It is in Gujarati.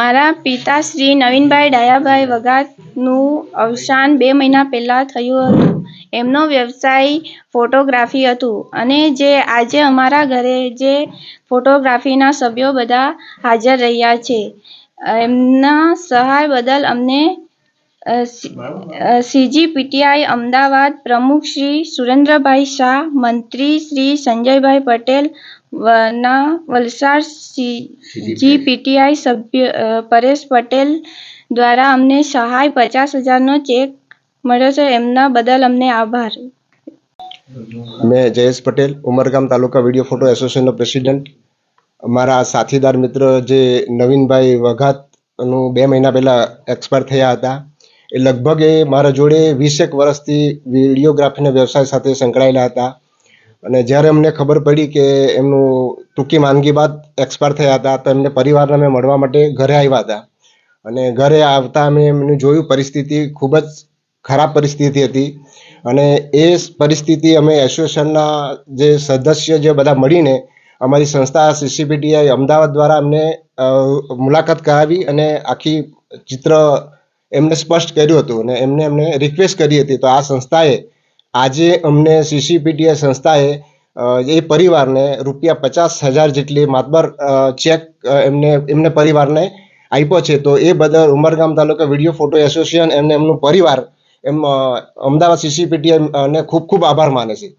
મારા પિતા શ્રી નવીનભાઈ ડાયાભાઈ વઘાતનું અવસાન બે મહિના પહેલાં થયું હતું. એમનો વ્યવસાય ફોટોગ્રાફી હતું અને જે આજે અમારા ઘરે જે ફોટોગ્રાફીના સભ્યો બધા હાજર રહ્યા છે. એમના સહાય બદલ અમને અ, પીટીઆઈ અમદાવાદ પ્રમુખ શ્રી સુરેન્દ્રભાઈ શાહ મંત્રી શ્રી સંજયભાઈ પટેલ વના વલસાડ સીજીપીટીઆઈ સભ્ય પરેશ પટેલ દ્વારા અમને સહાય પચાસ હજારનો ચેક મળ્યો છે. એમના બદલ અમને આભાર. મેં જયેશ પટેલ ઉમરગામ તાલુકા વીડિયો ફોટો એસોસિએશનનો પ્રેસિડેન્ટ. મારા સાથીદાર મિત્ર જે નવીનભાઈ વઘાતનું બે મહિના પહેલાં એક્સપાયર થયા હતા. એ લગભગ એ મારા જોડે વીસેક વર્ષથી વિડીયોગ્રાફીના વ્યવસાય સાથે સંકળાયેલા હતા. અને જ્યારે અમને ખબર પડી કે એમનું ટૂંકી માંદગી બાદ એક્સપાયર થયા હતા, તો એમને પરિવારને અમે મળવા માટે ઘરે આવ્યા હતા. અને ઘરે આવતા અમે એમનું જોયું, પરિસ્થિતિ ખૂબ જ ખરાબ પરિસ્થિતિ હતી. અને એ પરિસ્થિતિ અમે એસોસિએશનના જે સદસ્ય જે બધા મળીને અમારી સંસ્થા સીસીપીટીઆઈ અમદાવાદ દ્વારા અમને મુલાકાત કરાવી અને આખી ચિત્ર એમને સ્પષ્ટ કર્યું હતું અને એમને એમને રિક્વેસ્ટ કરી હતી. તો આ સંસ્થાએ આજે અમને સીસીપીટીએ સંસ્થાએ એ પરિવારને રૂપિયા પચાસ હજાર જેટલી માતબર ચેક એમને એમને પરિવારને આપ્યો છે. તો એ બદલ Umargam taluka video photo association એમને એમનું પરિવાર એમ અમદાવાદ સીસીપીટીએ ને ખૂબ ખૂબ આભાર માને છે.